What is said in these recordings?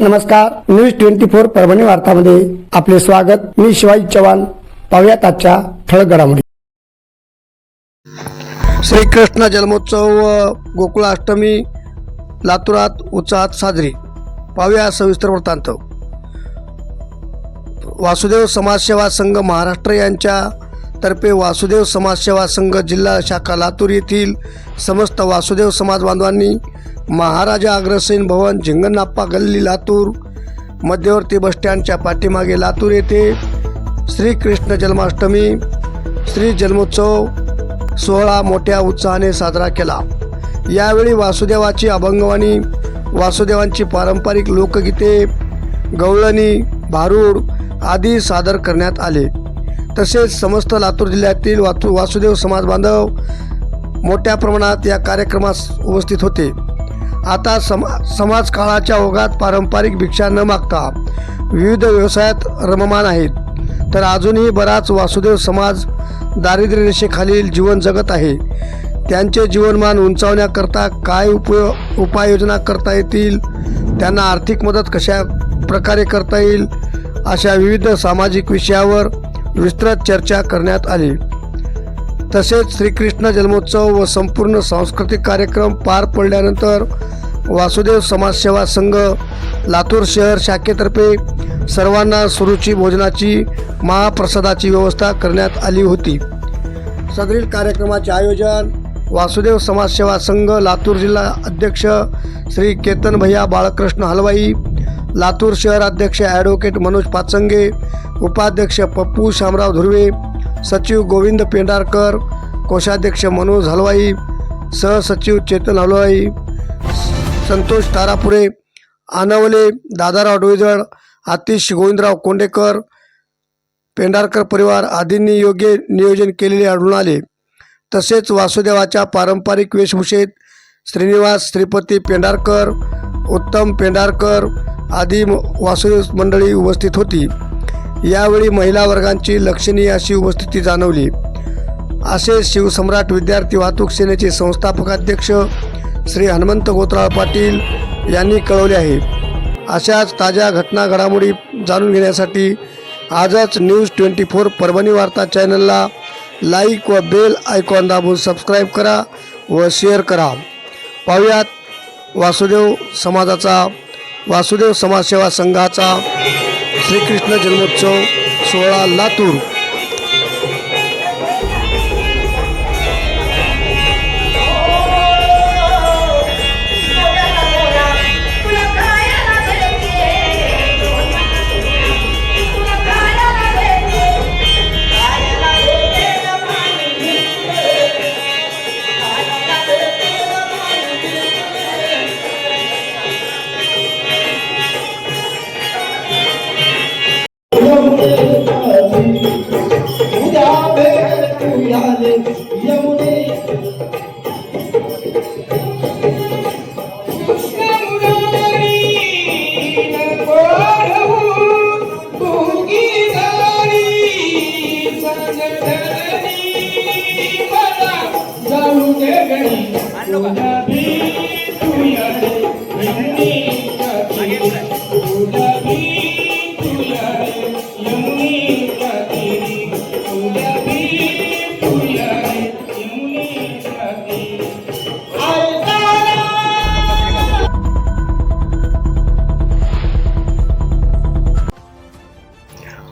नमस्कार news twenty four Parbhani वार्तामध्ये आपले स्वागत. मी शिवाजी चव्हाण. पाहुयात आजच्या ठळक घडामोडी श्रीकृष्ण जन्मोत्सव व गोकुळाष्टमी लातुरात उत्साहात साजरी. पाहूया सविस्तर वृत्तांत. वासुदेव समाजसेवा संघ महाराष्ट्र यांच्या तर्फे वासुदेव समाजसेवा संघ जिल्हा शाखा लातूर येथील समस्त वासुदेव समाज बांधवांनी महाराजा अग्रसेन भवन झिंगणाप्पा गल्ली लातूर मध्यवर्ती बसस्टँडच्या पाठीमागे लातूर येथे श्रीकृष्ण जन्माष्टमी श्री जन्मोत्सव सोहळा मोठ्या उत्साहाने साजरा केला. यावेळी वासुदेवाची अभंगवाणी वासुदेवांची पारंपरिक लोकगीते गवळणी भारूड आदी सादर करण्यात आले. तसेच समस्त लातूर जिल्ह्यातील वातू वासुदेव समाज बांधव मोठ्या प्रमाणात या कार्यक्रमास उपस्थित होते. आता सम समाज काळाच्या ओघात पारंपरिक भिक्षा न मागता विविध व्यवसायात रममान आहेत. तर अजूनही बराच वासुदेव समाज दारिद्र्य रेषेखालील जीवन जगत आहे. त्यांचे जीवनमान उंचावण्याकरता काय उपयो उपाययोजना करता येतील त्यांना आर्थिक मदत कशा प्रकारे करता येईल अशा विविध सामाजिक विषयावर विस्तृत चर्चा करण्यात आली. तसेच श्रीकृष्ण जन्मोत्सव व संपूर्ण सांस्कृतिक कार्यक्रम पार पडल्यानंतर वासुदेव समाजसेवा संघ लातूर शहर शाखेतर्फे सर्वांना सुरुची भोजनाची महाप्रसादाची व्यवस्था करण्यात आली होती. सदरील कार्यक्रमाचे आयोजन वासुदेव समाजसेवा संघ लातूर जिल्हा अध्यक्ष श्री केतन भैया बाळकृष्ण हलवाई लातूर शहराध्यक्ष ॲडव्होकेट मनोज पाचंगे उपाध्यक्ष पप्पू शामराव धुर्वे सचिव गोविंद पेंढारकर कोषाध्यक्ष मनोज हलवाई सहसचिव चेतन हलवाई संतोष तारापुरे आनवले दादाराव डोईजळ आतिश गोविंदराव कोंडेकर पेंढारकर परिवार आदींनी योग्य नियोजन केलेले आढळून आले. तसेच वासुदेवाच्या पारंपरिक वेशभूषेत श्रीनिवास श्रीपती पेंढारकर उत्तम पेंढारकर आदी म- वासुदेव मंडळी उपस्थित होती. यावेळी महिला वर्गांची लक्षणीय अशी उपस्थिती जाणवली. असे शिवसम्राट विद्यार्थी वाहतूक सेनेचे संस्थापकाध्यक्ष श्री हनुमंत गोत्राळ पाटील यांनी कळवले आहे. अशाच ताज्या घटना घडामोडी जाणून घेण्यासाठी आजच न्यूज ट्वेंटी फोर परभणी वार्ता चॅनलला लाईक व बेल आयकॉन दाबून सबस्क्राईब करा व शेअर करा. पाहुयात वासुदेव समाजाचा वासुदेव समाजसेवा संघाचा श्रीकृष्ण जन्मोत्सव सोहळा लातूर.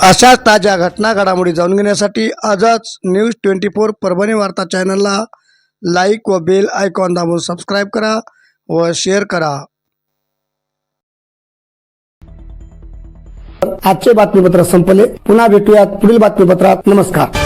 अशाच ताज्या घटना घडामोडी जाणून घेण्यासाठी आजच न्यूज ट्वेंटी फोर परभणी वार्ता चॅनलला लाईक व बेल आयकॉन दाबून सब्सक्राइब करा व शेयर करा। आजचे बातमीपत्र संपले, पुनः पुढील बातमीपत्रात। नमस्कार।